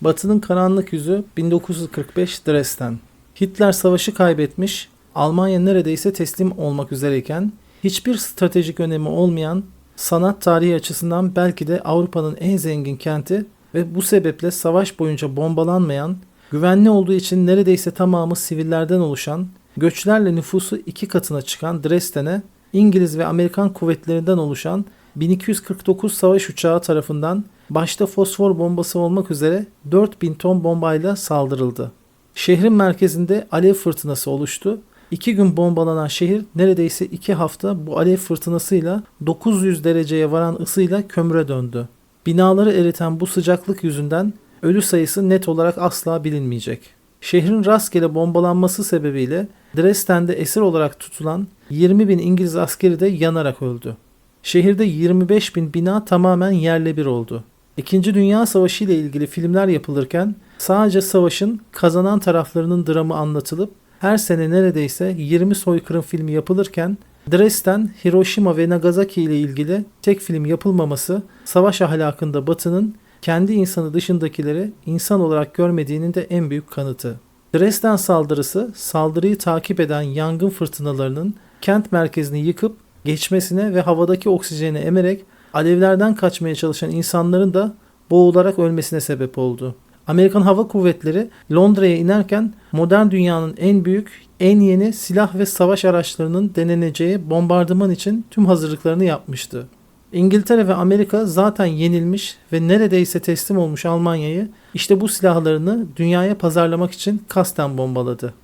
Batı'nın karanlık yüzü 1945 Dresden. Hitler savaşı kaybetmiş, Almanya neredeyse teslim olmak üzereyken hiçbir stratejik önemi olmayan sanat tarihi açısından belki de Avrupa'nın en zengin kenti ve bu sebeple savaş boyunca bombalanmayan, güvenli olduğu için neredeyse tamamı sivillerden oluşan, göçlerle nüfusu iki katına çıkan Dresden'e İngiliz ve Amerikan kuvvetlerinden oluşan 1249 savaş uçağı tarafından başta fosfor bombası olmak üzere 4000 ton bombayla saldırıldı. Şehrin merkezinde alev fırtınası oluştu. İki gün bombalanan şehir neredeyse iki hafta bu alev fırtınasıyla 900 dereceye varan ısıyla kömüre döndü. Binaları eriten bu sıcaklık yüzünden ölü sayısı net olarak asla bilinmeyecek. Şehrin rastgele bombalanması sebebiyle Dresden'de esir olarak tutulan 20 bin İngiliz askeri de yanarak öldü. Şehirde 25 bin bina tamamen yerle bir oldu. İkinci Dünya Savaşı ile ilgili filmler yapılırken sadece savaşın kazanan taraflarının dramı anlatılıp her sene neredeyse 20 soykırım filmi yapılırken Dresden, Hiroşima ve Nagasaki ile ilgili tek film yapılmaması savaş ahlakında Batı'nın kendi insanı dışındakileri insan olarak görmediğinin de en büyük kanıtı. Dresden saldırısı saldırıyı takip eden yangın fırtınalarının kent merkezini yıkıp geçmesine ve havadaki oksijeni emerek alevlerden kaçmaya çalışan insanların da boğularak ölmesine sebep oldu. Amerikan Hava Kuvvetleri Londra'ya inerken modern dünyanın en büyük, en yeni silah ve savaş araçlarının deneneceği bombardıman için tüm hazırlıklarını yapmıştı. İngiltere ve Amerika zaten yenilmiş ve neredeyse teslim olmuş Almanya'yı işte bu silahlarını dünyaya pazarlamak için kasten bombaladı.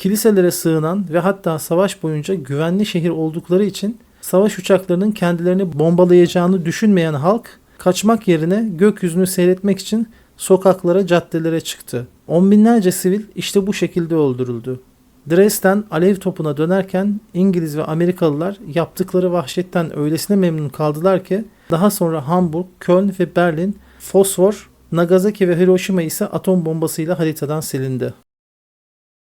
Kiliselere sığınan ve hatta savaş boyunca güvenli şehir oldukları için savaş uçaklarının kendilerini bombalayacağını düşünmeyen halk kaçmak yerine gökyüzünü seyretmek için sokaklara, caddelere çıktı. On binlerce sivil işte bu şekilde öldürüldü. Dresden alev topuna dönerken İngiliz ve Amerikalılar yaptıkları vahşetten öylesine memnun kaldılar ki daha sonra Hamburg, Köln ve Berlin fosfor, Nagasaki ve Hiroşima ise atom bombasıyla haritadan silindi.